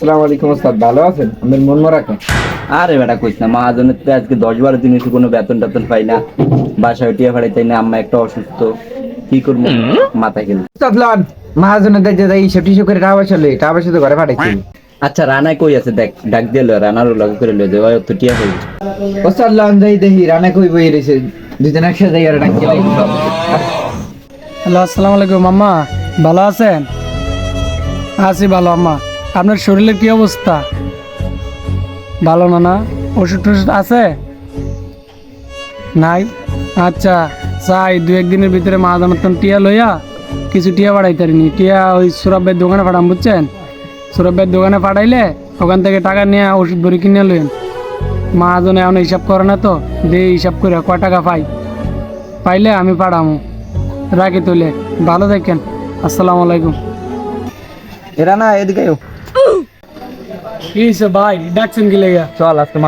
আসসালামু আলাইকুম ওস্তাদ ভালো আছেন? মন মরা কেন আরে বেটা কইস না মহাজনের তো আজকে দশ বারো দিন কোনো বেতন টেতন পাই না। বাসায় টিয়া ফাড়াই না আম্মা একটা অসুস্থ। কি করব? মাথা গেল। ওস্তাদ লন মহাজনের দেখতে যাই হিসাব টিসাব করে টাকা পয়সা লই টাকা পয়সা তো ঘরে পাঠাইছি। আচ্ছা রানায় কই আছে দেখ ডাক দিয়ে লো রানারও লগে করে লো যে তো টিয়া হয়ে ওস্তাদ লন যাই দেখি রানা কই বই রয়েছে দুজন একসাথে যাই আর ডাকি লাই হ্যালো আসসালামু আলাইকুম আম্মা ভালো আছেন? আছি ভালো আম্মা। আপনার শরীরের কি অবস্থা? ভালো না না? ওষুধ টষুধ আছে? নাই? আচ্ছা চাই দু একদিনের ভিতরে মা জানাতাম টিয়া লইয়া কিছু টিয়া পাঠাইতারিনি টিয়া ওই সুরব্বের দোকানে পাঠাম, বুঝছেন? সুরব্বের দোকানে পাঠাইলে ওখান থেকে টাকা নিয়ে ওষুধ ভরে কিনে লইন। মহাজনে এখন হিসাব করে না তো, দিয়ে হিসাব করে কয় টাকা পাই? পাইলে আমি পাঠামো। রাখি তুলে ভালো থাকেন। আসসালামু আলাইকুম। এরা না, এদিকে হয়েছে ভাই? ডাকছেন কি লেগা চল আজকে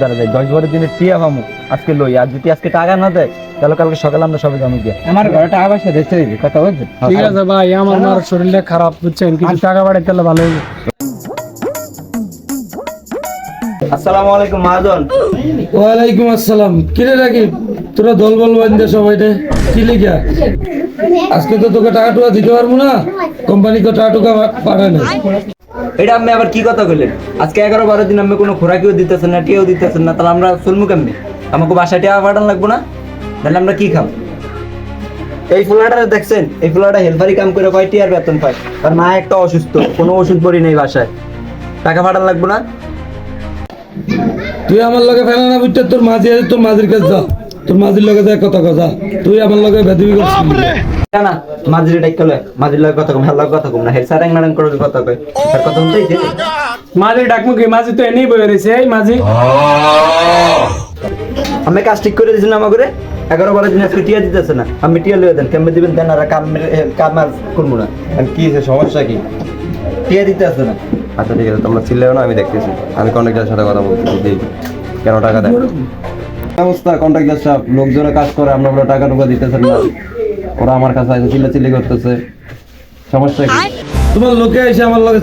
দ্বারা যাই। দশ বারো দিনের টিয়া পামু আজকে লই। আর যদি আজকে টাকা না দেয় তাহলে কালকে সকালে আমরা সবাই জমি গিয়ে আমার ঘরে টাকা পয়সা দিতে দিবি কথা বলছেন? ঠিক আছে ভাই আমার মার শরীরটা খারাপ বুঝছেন কিছু টাকা বাড়াইতে হলে ভালো হবে আসসালামু আলাইকুম মহাজন। ওয়ালাইকুম আসসালাম। কিরে রাখি তোরা দল বল বান্ধে সবাই রে। কি লিখা আজকে তো তোকে টাকা টুকা দিতে পারব না। কোম্পানি তো টাকা টুকা পাঠায় না এটা আপনি আবার কি কথা কইলেন? আজকে এগারো বারো দিন আমি কোনো খোরাকিও দিতেছেন না টিয়াও দিতেছেন না, তাহলে আমরা চলমু কেমনি? আমাকে বাসায় টিয়া পাঠান লাগবো না? তাহলে আমরা কি খাব? এই ফুলাটা দেখছেন? এই ফুলাটা হেলপারি কাম করে কয় টিয়ার বেতন পায়? আর মা একটা অসুস্থ, কোনো ওষুধ পড়ি নেই বাসায়। টাকা পাঠান লাগবো না? তুই আমার লগে ফেলা না বুঝতে তোর মাঝি তোর মাঝির কাছে যা। তোর মাঝির লগে যায় কথা কথা তুই আমার লগে বেদবি করছিস। না না মাঝিরে ডাইকা লয়? মাঝির লগে কথা কম হেলার কথা কম না। হেল সারাং মারাং করে কথা কয়। তার কথা শুনতেই যে মাঝি ডাকমু কি মাঝি তো এনেই বয়ে রয়েছে এই মাঝি। আমি কাজ ঠিক করে দিয়েছিলাম আমাকে। এগারো বারো দিন আজকে টিয়া দিতেছে না। আমি টিয়া লিয়ে দেন কেমন দিবেন দেন? আর কাম কাম আর করব না। আর কি সমস্যা কি? টিয়া দিতে আসে না। আচ্ছা ঠিক আছে তোমরা চিল্লাও না আমি দেখতেছি। আমি কন্ট্রাক্টারের সাথে কথা বলতেছি দিই কেন টাকা দেয়? অবস্থা কন্ট্রাক্টার সাহেব লোকজনে কাজ করে আমরা টাকা টুকা দিতেছেন না। ওরা আমার কাছে আছে চিল্লা চিল্লি করতেছে। সমস্যা কি? তোমার লোকে এসে আমার লগে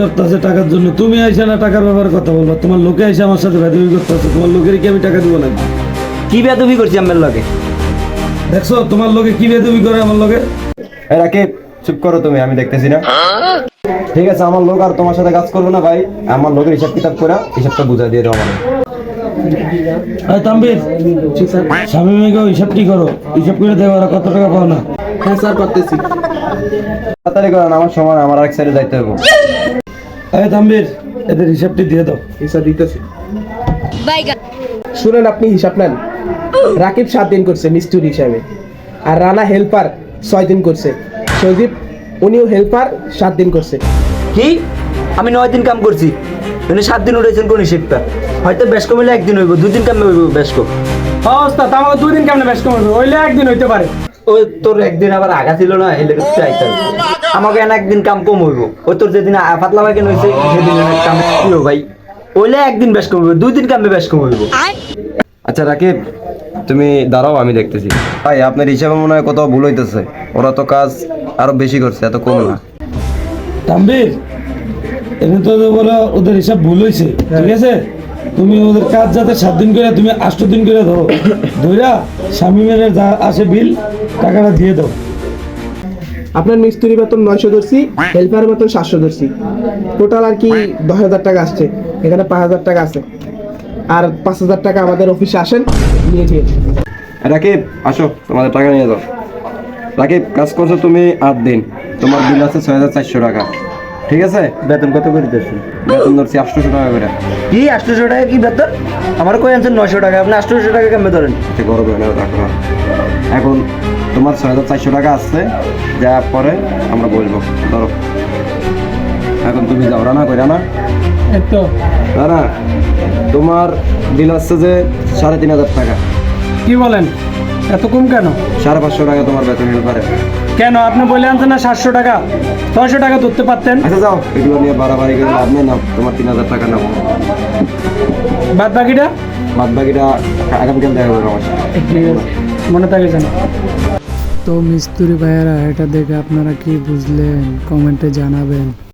করতেছে টাকার জন্য। তুমি এসে না টাকার ব্যাপারে কথা বলবা। তোমার লোকে এসে আমার সাথে বেদবি করতেছে। তোমার লোকের কি আমি টাকা দিব নাকি? কি বেদবি করছি আমার লগে? দেখছ তোমার লোকে কি বেদবি করে আমার লগে? রাকিব চুপ করো তুমি আমি দেখতেছি না। ঠিক আছে আমার লোক আর তোমার সাথে কাজ করব না ভাই। আমার লোকের হিসাব কিতাব করে হিসাবটা বুঝা দিয়ে দাও আমার তাম্বির স্বামী মেয়েকে হিসাব কি করো? হিসাব করে দেবো কত টাকা পাও না? হ্যাঁ স্যার করতেছি। তাড়াতাড়ি করেন আমার সময় আমার এক সাইডে যাইতে হবে। আরে তাম্বির এদের হিসাবটি দিয়ে দাও। হিসাব দিতেছি। শুনেন আপনি হিসাব নেন। রাকিব সাত দিন করছে মিস্ত্রি হিসাবে। আর রানা হেল্পার ছয় দিন করছে। সজীব উনিও হেল্পার সাত দিন করছে। কি? আমি নয় দিন কাম করছি। মানে সাত দিন উঠেছেন কোন হিসেবটা? হয়তো বেশ কমিলে একদিন হইব দুদিন কামে হইব বেশ কম অবস্থা তা আমাকে দুই দিন কেমন বেশ কমবে ওইলে একদিন হইতে পারে। ওই তোর একদিন আবার আগা ছিল না এলে কিছু আইতে আমাকে এনে একদিন কাম কম হইব। ওই তোর যেদিন পাতলা ভাই কেন হয়েছে সেদিন এনে কাম কি হইব ভাই। ওইলে একদিন বেশ কম হইব দুই দিন কামে বেশ কম হইব। আচ্ছা রাকিব তুমি দাঁড়াও আমি দেখতেছি। ভাই আপনার হিসাবে মনে হয় কোথাও ভুল হইতেছে। ওরা তো কাজ আরও বেশি করছে এত কম না। তাম্বির এমনি তো বলো ওদের হিসাব ভুল হয়েছে ঠিক আছে? তুমি ওদের কাজ যাতে সাত দিন করে তুমি আষ্ট দিন করে ধরো। ধইরা স্বামী মেয়ের যা আসে বিল টাকাটা দিয়ে দাও। আপনার মিস্ত্রি বেতন নয়শো ধরছি হেল্পার বেতন সাতশো ধরছি। টোটাল আর কি দশ হাজার টাকা আসছে এখানে পাঁচ হাজার টাকা আছে। আর পাঁচ হাজার টাকা আমাদের অফিসে আসেন নিয়ে যেয়ে রাকিব আসো তোমাদের টাকা নিয়ে যাও। রাকিব কাজ করছ তুমি আট দিন তোমার বিল আছে ছয় হাজার চারশো টাকা। ঠিক আছে? বেতন কত করে দিচ্ছেন বেতন ধরছি আটশোশো টাকা করে। কি আটশোশো টাকা কি বেতন? আমার কই আনছেন নশো টাকা। আপনি আটশোশো টাকা কেমন ধরেন? গরম হয় না রাখো না। এখন তোমার ছয় হাজার চারশো টাকা আসছে যা পরে আমরা বলব। ধরো। এখন তুমি যাও রানা কই রানা? তো রানা তোমার বিল আসছে যে সাড়ে তিন হাজার টাকা। কি বলেন? এত কম কেন? সাড়ে পাঁচশো টাকা তোমার বেতন নিতে পারে। কেন? আপনি বলে আনছেন না সাতশো টাকা? ছয়শো টাকা ধরতে পারতেন। আচ্ছা যাও। এগুলো নিয়ে বাড়াবাড়ি করে লাভ নেই না তোমার তিন হাজার টাকা নেব। বাদ বাকিটা? বাদ বাকিটা আগামীকাল দেখা যাবে আমার মনে থাকে যেন। তো মিস্ত্রি ভাইয়ারা এটা দেখে আপনারা কি বুঝলেন? কমেন্টে জানাবেন।